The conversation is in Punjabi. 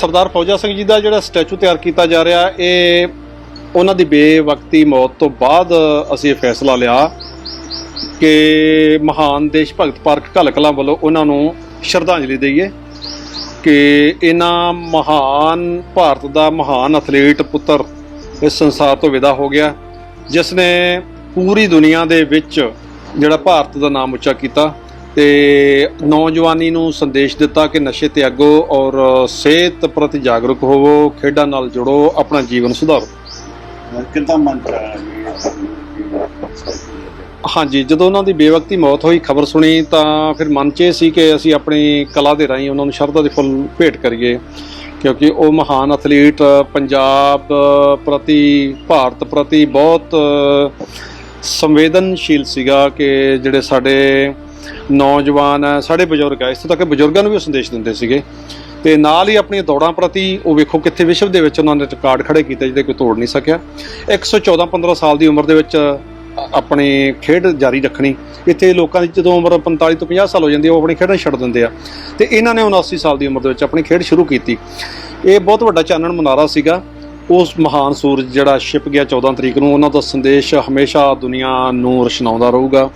ਸਰਦਾਰ ਫੌਜਾ ਸਿੰਘ ਜੀ ਦਾ ਜਿਹੜਾ ਸਟੈਚੂ ਤਿਆਰ ਕੀਤਾ ਜਾ ਰਿਹਾ, ਇਹ ਉਹਨਾਂ ਦੀ ਬੇਵਕਤੀ ਮੌਤ ਤੋਂ ਬਾਅਦ ਅਸੀਂ ਇਹ ਫੈਸਲਾ ਲਿਆ ਕਿ ਮਹਾਨ ਦੇਸ਼ ਭਗਤ ਪਾਰਕ ਕਲਕਲਾਂ ਵੱਲੋਂ ਉਹਨਾਂ ਨੂੰ ਸ਼ਰਧਾਂਜਲੀ ਦਈਏ ਕਿ ਇਹਨਾਂ ਮਹਾਨ ਭਾਰਤ ਦਾ ਮਹਾਨ ਐਥਲੀਟ ਪੁੱਤਰ ਇਸ ਸੰਸਾਰ ਤੋਂ ਵਿਦਾ ਹੋ ਗਿਆ ਜਿਸ ਨੇ ਪੂਰੀ ਦੁਨੀਆ ਦੇ ਵਿੱਚ ਜਿਹੜਾ ਭਾਰਤ ਦਾ ਨਾਮ ਉੱਚਾ ਕੀਤਾ। ਤੇ ਨੌਜਵਾਨੀ ਨੂੰ ਸੰਦੇਸ਼ ਦਿੱਤਾ ਕਿ ਨਸ਼ੇ ਤਿਆਗੋ ਔਰ ਸਿਹਤ ਪ੍ਰਤੀ ਜਾਗਰੂਕ ਹੋਵੋ ਖੇਡਾਂ ਨਾਲ ਜੁੜੋ ਆਪਣਾ ਜੀਵਨ ਸੁਧਾਰੋ। ਕਿੰਨਾ ਆਇਆ ਹਾਂਜੀ ਜਦੋਂ ਉਹਨਾਂ ਦੀ ਬੇਵਕਤੀ ਮੌਤ ਹੋਈ ਖਬਰ ਸੁਣੀ ਤਾਂ ਫਿਰ ਮਨ 'ਚ ਇਹ ਸੀ ਕਿ ਅਸੀਂ ਆਪਣੀ ਕਲਾ ਦੇ ਰਾਹੀਂ ਉਹਨਾਂ ਨੂੰ ਸ਼ਰਧਾ ਦੇ ਫੁੱਲ ਭੇਟ ਕਰੀਏ ਕਿਉਂਕਿ ਉਹ ਮਹਾਨ ਐਥਲੀਟ ਪੰਜਾਬ ਪ੍ਰਤੀ ਭਾਰਤ ਪ੍ਰਤੀ ਬਹੁਤ ਸੰਵੇਦਨਸ਼ੀਲ ਸੀਗਾ ਕਿ ਜਿਹੜੇ ਸਾਡੇ ਨੌਜਵਾਨ ਹੈ ਸਾਡੇ ਬਜ਼ੁਰਗ ਹੈ ਇਸ ਤੋਂ ਤੱਕ ਬਜ਼ੁਰਗਾਂ ਨੂੰ ਵੀ ਉਹ ਸੰਦੇਸ਼ ਦਿੰਦੇ ਸੀਗੇ। ਤੇ ਨਾਲ ਹੀ ਆਪਣੀਆਂ ਦੌੜਾਂ ਪ੍ਰਤੀ ਉਹ ਵੇਖੋ ਕਿੱਥੇ ਵਿਸ਼ਵ ਦੇ ਵਿੱਚ ਉਹਨਾਂ ਨੇ ਰਿਕਾਰਡ ਖੜੇ ਕੀਤੇ ਜਿਹਦੇ ਕੋਈ ਤੋੜ ਨਹੀਂ ਸਕਿਆ। 114 15 ਸਾਲ ਦੀ ਉਮਰ ਦੇ ਵਿੱਚ ਆਪਣੀ ਖੇਡ ਜਾਰੀ ਰੱਖਣੀ, ਇੱਥੇ ਲੋਕਾਂ ਦੀ ਜਦੋਂ ਉਮਰ 45 ਤੋਂ 50 ਸਾਲ ਹੋ ਜਾਂਦੀ ਹੈ ਉਹ ਆਪਣੀ ਖੇਡਾਂ ਛੱਡ ਦਿੰਦੇ ਆ। ਤੇ ਇਹਨਾਂ ਨੇ 79 ਸਾਲ ਦੀ ਉਮਰ ਦੇ ਵਿੱਚ ਆਪਣੀ ਖੇਡ ਸ਼ੁਰੂ ਕੀਤੀ। ਇਹ ਬਹੁਤ ਵੱਡਾ ਚਾਨਣ ਮੁਨਾਰਾ ਸੀਗਾ। ਉਸ ਮਹਾਨ ਸੂਰਜ ਜਿਹੜਾ ਛਿਪ ਗਿਆ 14 ਤਰੀਕ ਨੂੰ, ਉਹਨਾਂ ਦਾ ਸੰਦੇਸ਼ ਹਮੇਸ਼ਾ ਦੁਨੀਆ ਨੂੰ ਰਸ਼ਨਾਉਂਦਾ ਰਹੂਗਾ।